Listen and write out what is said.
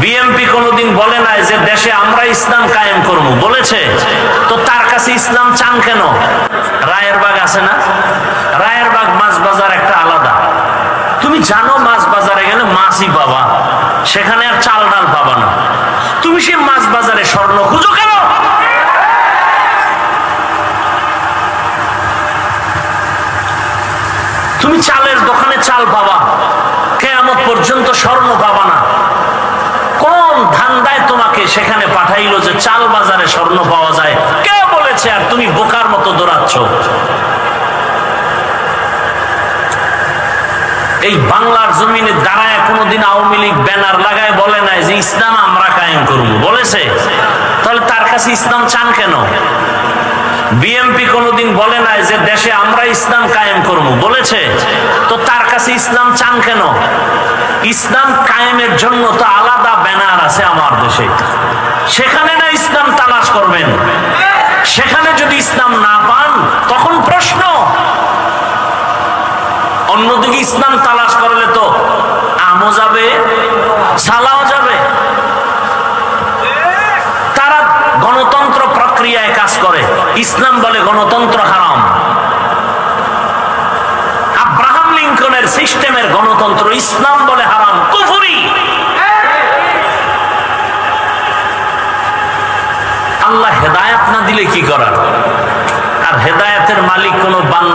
BMP কোনোদিন বলে নাই যে দেশে আমরা ইসলাম কায়েম করব। বলেছে? তো তার কাছে ইসলাম চান কেন? রায়ের বাগ আছে না? রায়ের বাগ মাছ বাজার একটা আলাদা। তুমি জানো মাছ বাজারে গেলে মাছই পাবা। সেখানে আর চাল ডাল পাবা না। তুমি সে মাছ বাজারে স্বর্ণ খুঁজো কেন? তুমি চালের দোকানে চাল পাবা। কেয়ামত পর্যন্ত স্বর্ণ পাবা না কোন ধান্দায় তোমাকে সেখানে পাঠাইলো যে চাল বাজারে স্বর্ণ পাওয়া যায়। কে বলেছে, আর তুমি বোকার মতো দৌড়াচ্ছ? এই বাংলার জমিনে দাঁড়ায় কোনোদিন আওয়ামী লীগ ব্যানার লাগায় বলে নাই যে, ইসলাম আমরা কায়েম করব। বলেছে? তাহলে তার কাছে ইসলাম চান কেন? বিএমপি কোনোদিন বলে নাই যে, দেশে আমরা ইসলাম কায়েম করব। বলেছে? তো তার কাছে ইসলাম চান কেন? ইসলাম কায়েমের জন্য তো আলাদা আছে আমার দেশে। সেখানে না ইসলাম তালাশ করবেন? সেখানে যদি ইসলাম না পান, তখন প্রশ্ন। অন্যদিকে ইসলাম তালাশ করলে তো আমও যাবে, সালাও যাবে। তারা গণতন্ত্র প্রক্রিয়ায় কাজ করে। ইসলাম বলে গণতন্ত্র হারাম। আব্রাহাম লিঙ্কনের সিস্টেমের গণতন্ত্র ইসলাম বলে হারাম কুফুরি আল্লাহ হেদায়াত না দিলে কি করার? আর হেদায়াতের মালিক কোনো কে